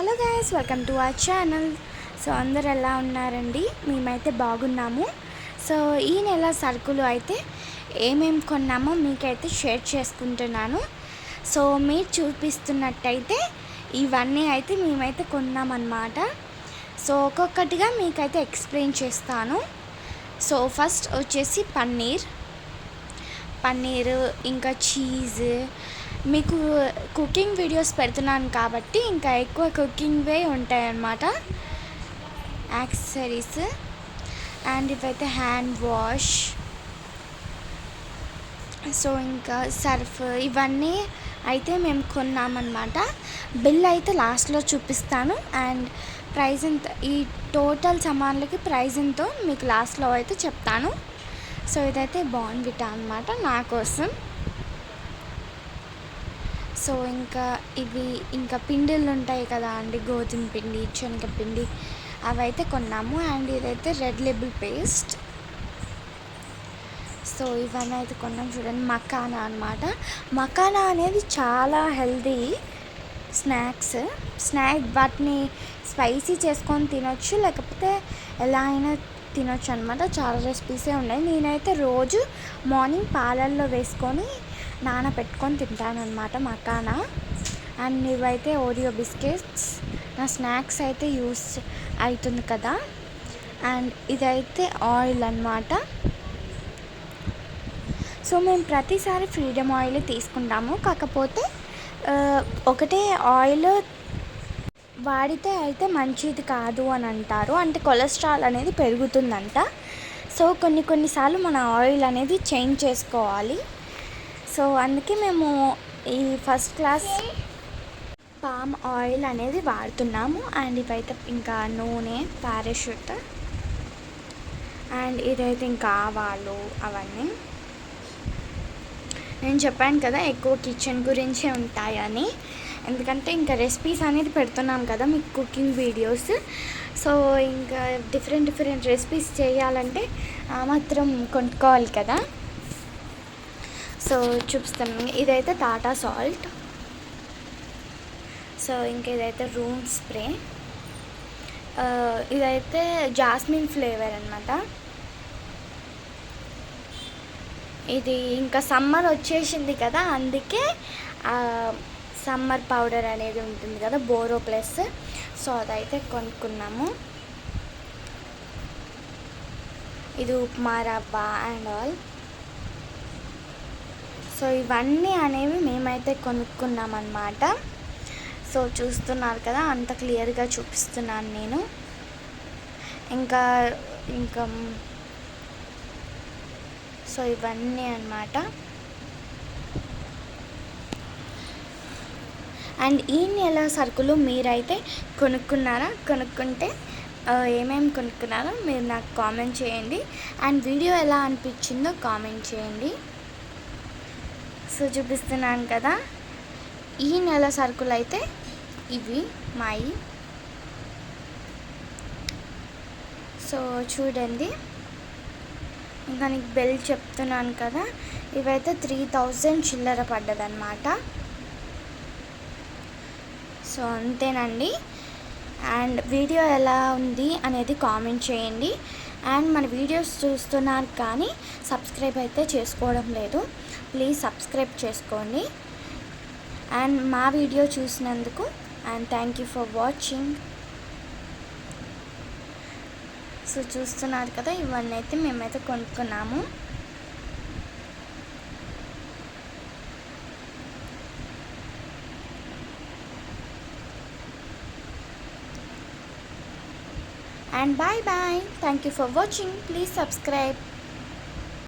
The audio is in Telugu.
Hello guys welcome to our channel so అందరు ఎలా ఉన్నారండి? మేమైతే బాగున్నాము. సో ఈ నెల సరుకులు అయితే ఏమేం కొన్నామో మీకైతే షేర్ చేసుకుంటున్నాను. సో మీరు చూపిస్తున్నట్టయితే ఇవన్నీ అయితే మేమైతే కొన్నామన్నమాట. సో ఒక్కొక్కటిగా మీకైతే ఎక్స్ప్లెయిన్ చేస్తాను. సో ఫస్ట్ వచ్చేసి పన్నీర్. పన్నీర్ ఇంకా చీజ్ మీకు కుకింగ్ వీడియోస్ పెడుతున్నాను కాబట్టి ఇంకా ఎక్కువ కుకింగ్వే ఉంటాయన్నమాట. యాక్సెసరీస్ అండ్ ఇవైతే హ్యాండ్ వాష్ సో ఇంకా సర్ఫ్ ఇవన్నీ అయితే మేము కొన్నామన్నమాట. బిల్ అయితే లాస్ట్లో చూపిస్తాను. అండ్ ప్రైస్ ఎంత ఈ టోటల్ సామాన్లకి ప్రైజ్ ఎంతో మీకు లాస్ట్లో అయితే చెప్తాను. సో ఇదైతే బాన్విటా అనమాట నా కోసం. సో ఇంకా ఇవి ఇంకా పిండిలు ఉంటాయి కదా అండి గోధుమ పిండి శనగపిండి అవి అయితే కొన్నాము అండ్ ఇదైతే రెడ్ లెబుల్ పేస్ట్. సో ఇవన్నీ అయితే కొన్నాం చూడండి మకానా అనమాట మకానా అనేది చాలా హెల్దీ స్నాక్స్. స్నాక్ వాటిని స్పైసీ చేసుకొని తినొచ్చు లేకపోతే ఎలా అయినా తినొచ్చు అనమాట చాలా రెసిపీసే ఉన్నాయి. నేనైతే రోజు మార్నింగ్ పాలల్లో వేసుకొని నానబెట్టుకొని తింటాను అనమాట మకానా అండ్ ఇవైతే ఓరియో బిస్కెట్స్ నా స్నాక్స్ అయితే యూస్ అవుతుంది కదా. అండ్ ఇదైతే ఆయిల్ అనమాట సో మేము ప్రతిసారి ఫ్రీడమ్ ఆయిల్ తీసుకుంటాము. కాకపోతే ఒకటే ఆయిల్ వాడితే అయితే మంచిది కాదు అని అంటారు. అంటే కొలెస్ట్రాల్ అనేది పెరుగుతుందంట. సో కొన్ని కొన్నిసార్లు మన ఆయిల్ అనేది చేంజ్ చేసుకోవాలి. సో అందుకే మేము ఈ ఫస్ట్ క్లాస్ పామ్ ఆయిల్ అనేది వాడుతున్నాము. అండ్ ఇవైతే ఇంకా నూనె పారాషూట్ అండ్ ఇదైతే ఇంకా ఆవాలు అవన్నీ. నేను చెప్పాను కదా ఎక్కువ కిచెన్ గురించే ఉంటాయని. ఎందుకంటే ఇంకా రెసిపీస్ అనేది పెడుతున్నాం కదా మీకు కుకింగ్ వీడియోస్. సో ఇంకా డిఫరెంట్ డిఫరెంట్ రెసిపీస్ చేయాలంటే ఆ మాత్రం కొనుక్కోవాలి కదా. సో చూపిస్తాం ఇదైతే టాటా సాల్ట్. సో ఇంకా ఇదైతే రూమ్ స్ప్రే. ఇదైతే జాస్మిన్ ఫ్లేవర్ అనమాట ఇది ఇంకా సమ్మర్ వచ్చేసింది కదా అందుకే సమ్మర్ పౌడర్ అనేది ఉంటుంది కదా బోరో ప్లస్. సో అదైతే కొనుక్కున్నాము. ఇది ఉప్మా రవ్వ అండ్ ఆల్. సో ఇవన్నీ అనేవి మేమైతే కొనుక్కున్నాం అన్నమాట సో చూస్తున్నారు కదా అంత క్లియర్గా చూపిస్తున్నాను నేను. ఇంకా ఇంకా సో ఇవన్నీ అన్నమాట. అండ్ ఈ నెల సరుకులు మీరైతే కొనుక్కున్నారా? కొనుక్కుంటే ఏమేమి కొనుక్కున్నారో మీరు నాకు కామెంట్ చేయండి. అండ్ వీడియో ఎలా అనిపించిందో కామెంట్ చేయండి. సో చూపిస్తున్నాను కదా. ఈ నెల సరుకులు అయితే ఇవి మాయి. సో చూడండి. ఇంకా నీకు బెల్ చెప్తున్నాను కదా. ఇవైతే త్రీ థౌజండ్ చిల్లర పడ్డదన్నమాట. సో అంతేనండి. అండ్ వీడియో ఎలా ఉంది అనేది కామెంట్ చేయండి. అండ్ మన వీడియోస్ చూస్తున్నారు కానీ సబ్స్క్రైబ్ అయితే చేసుకోవడం లేదు. ప్లీజ్ సబ్స్క్రైబ్ చేసుకోండి అండ్ మా వీడియో చూసినందుకు and thank you for watching. So చూస్తున్నారు కదా ఇవన్నీ అయితే మేమైతే కొనుక్కున్నాము. and bye bye thank you for watching please subscribe